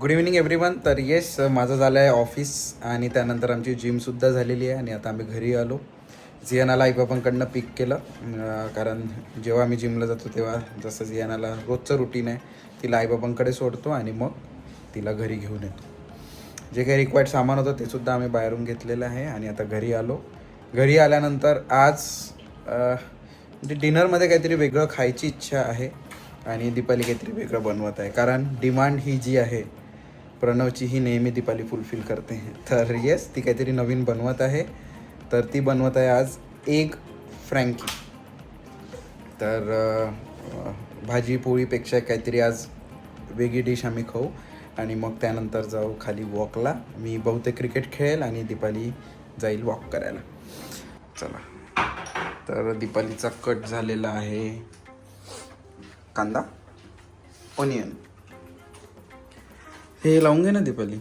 Good evening everyone तर yes माझं झालं आहे ऑफिस आणि त्यानंतर आमची जिमसुद्धा झालेली आहे आणि आता आम्ही घरी आलो. जियानाला आईबाबांकडनं पिक केलं. कारण जेव्हा आम्ही जिमला जातो तेव्हा जसं जियानाला रोजचं रुटीन आहे तिला आईबाबांकडे सोडतो आणि मग तिला घरी घेऊन येतो. जे काही रिक्वायर्ड सामान होतं ते सुद्धा आम्ही बाहेरून घेतलेलं आहे आणि आता घरी आलो. घरी आल्यानंतर आज म्हणजे डिनरमध्ये काहीतरी वेगळं खायची इच्छा आहे आणि दीपाली काहीतरी वेगळं बनवत आहे. कारण डिमांड ही जी आहे प्रणवची ही नेहमी दीपाली फुलफिल करते. तर येस ती काहीतरी नवीन बनवत आहे. तर ती बनवत आहे आज एग फ्रँकी तर भाजी पोळीपेक्षा काहीतरी आज वेगळी डिश आम्ही खाऊ. आणि मग त्यानंतर जाऊ खाली वॉकला मी बहुतेक क्रिकेट खेळेल आणि दीपाली जाईल वॉक करायला. चला. तर दीपालीचा कट झालेला आहे कांदा ओनियन हे लावून घे ना दीपाली.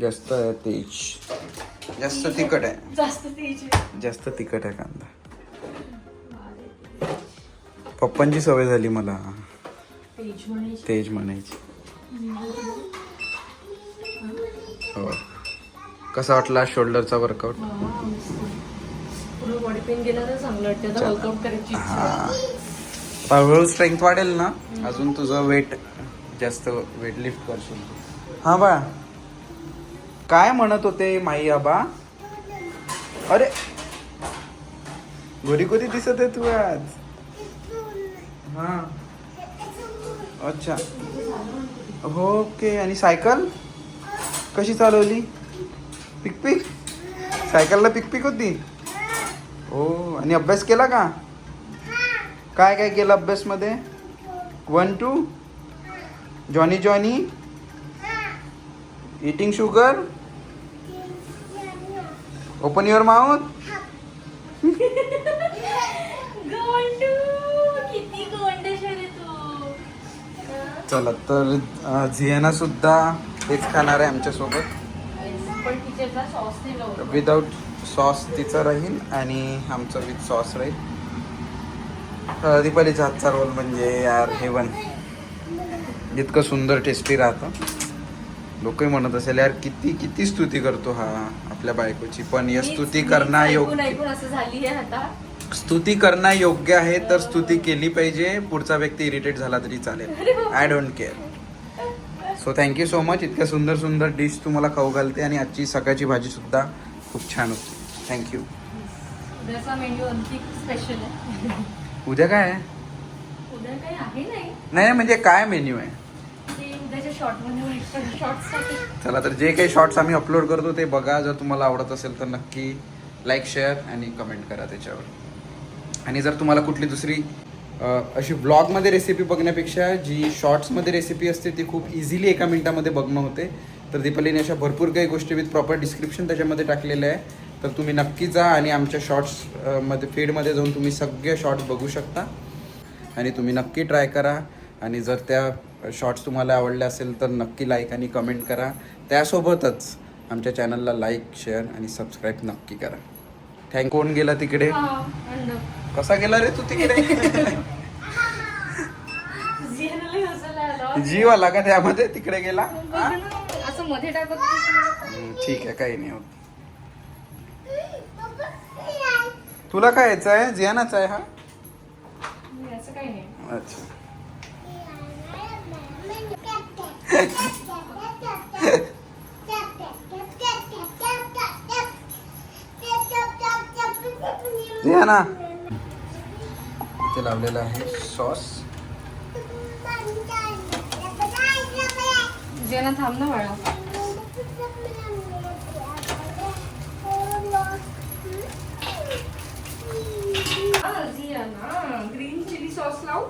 जास्त आहे तेज. जास्त तिखट आहे. जास्त तेज. जास्त तिखट आहे कांदा. पप्पांची सवय झाली मला. तेज म्हणायची. हो. कसा वाटला शोल्डरचा वर्कआउट बॉडी पेन गेला तर चांगलं वाटतं. वर्कआउट करायची. हा. हळूहळू स्ट्रेंथ वाढेल ना? अजून तुझं वेट जास्त वेट लिफ्ट करशील. हा बा काय म्हणत होते माई आबा? अरे घरी कधी दिसत आहे तू आज? हा. अच्छा. ओके आणि सायकल? कशी चालवली? पिक पिक सायकलला पिक पिक होती? हो आणि अभ्यास केला का? काय काय केलं अभ्यासमध्ये? One two Johnny Johnny eating sugar open your mouth चला तर झियाना सुद्धा हेच खाणार आहे आमच्यासोबत. विदाउट सॉस विदाऊट सॉस तिचं राहील आणि आमचं विथ सॉस राहील. दीपालीचा हातचा रोल म्हणजे यार हेवन इतकं सुंदर टेस्टी राहतं. लोकही म्हणत असेल यार किती किती स्तुती करतो हा आपल्या बायकोची. पण या स्तुती करणं योग्य स्तुती करणं योग्य आहे तर स्तुती केली पाहिजे. पुढचा व्यक्ती इरिटेट झाला तरी चालेल. I don't care so thank you so much इतक्या सुंदर सुंदर डिश तुम्हाला खाऊ घालते आणि आजची सकाळची भाजी सुद्धा खूप छान होती. थँक्यू मेन्यू स्पेशल आहे. उद्या काय आहे? उद्या काही आहे नाही. नाही म्हणजे काय मेन्यू आहे? ते उद्याच्या शॉर्टमध्ये एक्स्ट्रा शॉर्ट्ससाठी चला तर जे काही शॉर्ट्स आम्ही अपलोड करतो ते बघा. जर तुम्हाला आवडत असेल तर नक्की लाईक शेअर आणि कमेंट करा त्याच्यावर. आणि जर तुम्हाला कुठली दुसरी अ, अशी ब्लॉगमध्ये रेसिपी बघण्यापेक्षा जी शॉर्ट्समध्ये रेसिपी असते ती खूप इझिली एका मिनिटामध्ये बघणं होते. तर दीपालीने अशा भरपूर काही गोष्टी विथ प्रॉपर डिस्क्रिप्शन त्याच्यामध्ये टाकलेलं आहे. तर तुम्ही नक्की जा आणि आमच्या शॉर्ट्समध्ये फीडमध्ये जाऊन तुम्ही सगळे शॉर्ट्स बघू शकता. आणि तुम्ही नक्की ट्राय करा. आणि जर त्या शॉर्ट्स तुम्हाला आवडले असेल तर नक्की लाईक आणि कमेंट करा. त्यासोबतच आमच्या चॅनलला लाईक शेअर आणि सबस्क्राईब नक्की करा. थँक कोण गेला तिकडे. कसा गेला रे तू तिकडे. जीव आला का त्यामध्ये? तिकडे गेला? ठीक आहे काही नाही होत. तुला काय यायचं आहे? जियानाचा आहे हा? काही नाही. अच्छा. जियाना. इथे लावलेला आहे सॉस. जियाना थांब ना बाळा हा, जियाना ग्रीन चिली सॉस लाव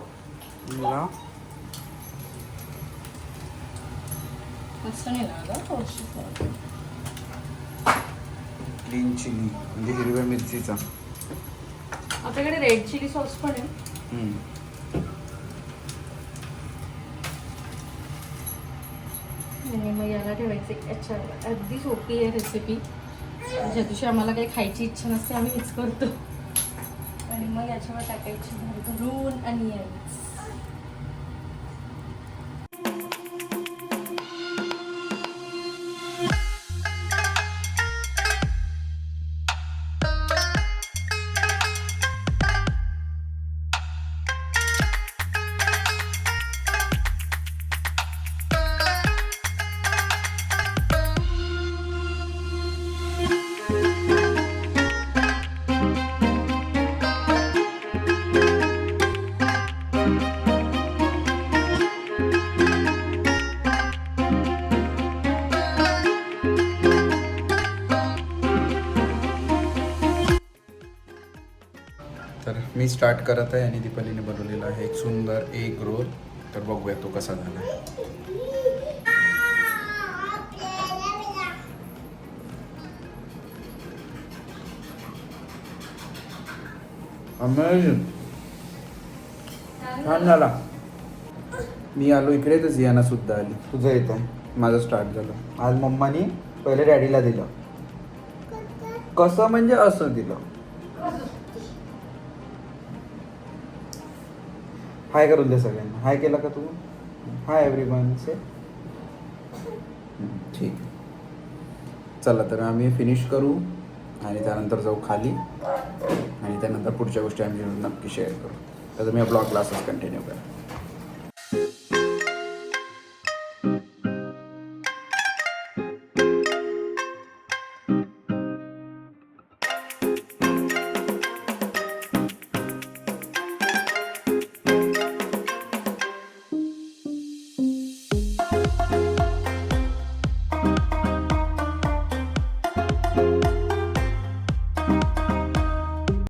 सॉस. ग्रीन चिली म्हणजे हिरव्या मिरचीचा आपल्याकडे रेड चिली सॉस पण आहे हम्म. आणि मग याला ठेवायचे अच्छा अगदी सोपी आहे रेसिपी ज्या दिवशी आम्हाला काही खायची इच्छा नसते आम्ही हेच करतो आणि मग याच्यावर टाकायची भरभरून आणि मी स्टार्ट करत आहे आणि दीपालीने बनवलेला आहे एक सुंदर एग रोल तर बघूया तो कसा झाला. आहे. छान झाला. मी आलो इकडे तर जियाना सुद्धा आली. तुझं येतं माझं स्टार्ट झालं. आज मम्मानी पहिले डॅडीला दिलं. कसं म्हणजे असं दिलं? हाय करून दे सगळ्यांना. हाय केला का तू? हाय एव्हरी वन से ठीक. चला तर आम्ही फिनिश करू आणि त्यानंतर जाऊ खाली आणि त्यानंतर पुढच्या गोष्टी आम्ही नक्की शेअर करू. तर तुम्ही ब्लॉग क्लासेस कंटिन्यू करा